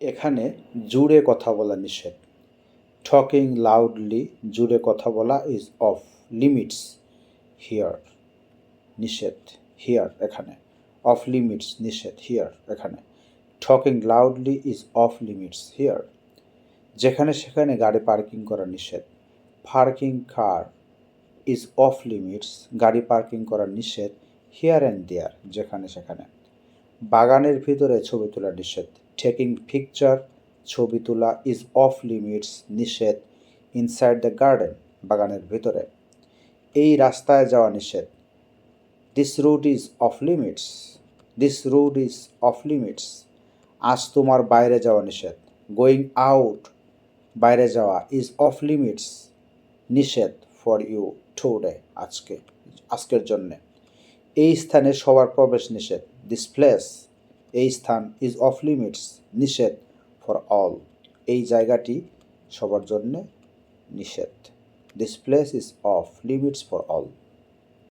এখানে জুড়ে কথা বলা নিষেধ। টকিং লাউডলি জুড়ে কথা বলা ইজ অফ লিমিটস হিয়ার নিষেধ হিয়ার এখানে। অফ লিমিটস নিষেধ হিয়ার এখানে। Talking loudly is off limits here যেখানে সেখানে গাড়ি পার্কিং করা নিষেধ। Parking car is off limits গাড়ি পার্কিং করা নিষেধ হিয়ার অ্যান্ড দেয়ার যেখানে সেখানে। বাগানের ভিতরে ছবি তোলা নিষেধ। টেকিং পিকচার ছবি তোলা ইজ অফ লিমিটস নিষেধ ইনসাইড দ্য গার্ডেন বাগানের ভিতরে। এই রাস্তায় যাওয়া নিষেধ। This route is off limits this route is off limits আজ তোমার বাইরে যাওয়া নিষেধ। গোয়িং আউট বাইরে যাওয়া ইজ অফ লিমিটস নিষেধ ফর ইউ টুডে আজকে, আজকের জন্যে। এই স্থানে সবার প্রবেশ নিষেধ। দিস প্লেস এই স্থান ইজ অফ লিমিটস নিষেধ ফর অল এই জায়গাটি সবার জন্যে নিষেধ। This place is off limits for all